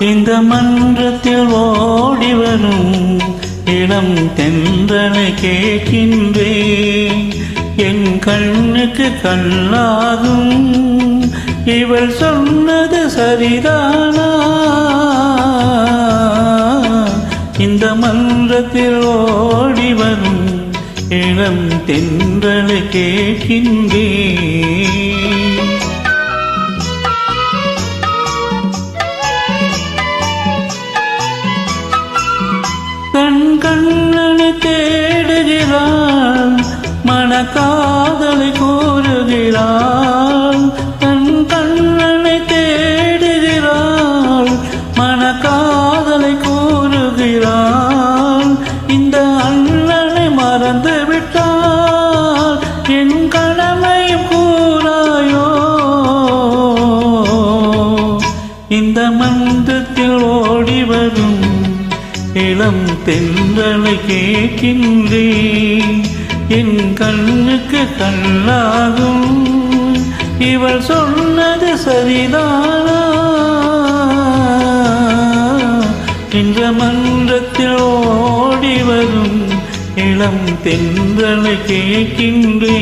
இந்த மன்றத்தில் ஓடி வரும் இளம் தென்றலை கேட்கின்றேன். என் கண்ணுக்கு கல்லாகும். இவள் சொன்னது சரிதானா? இந்த மன்றத்தில் ஓடி வரும் இளம் தென்றலை கேட்கின்றேன். காதலை கூறுகிறாள். தன் கண்ணனை தேடுகிறாள். மன காதலை கூறுகிறாள். இந்த அண்ணனை மறந்து விட்டாள். என் கடமையும் கூறாயோ? இந்த மந்தத்தில் ஓடி வரும் இளம் தென்றலை கேட்கின்றேன். என் கண்ணுக்கு கண்ணாகும். இவள் சொன்னது சரிதானா? இந்த மன்றத்தில் ஓடி வரும் இளம் தென்றலை கேட்கின்றேன்.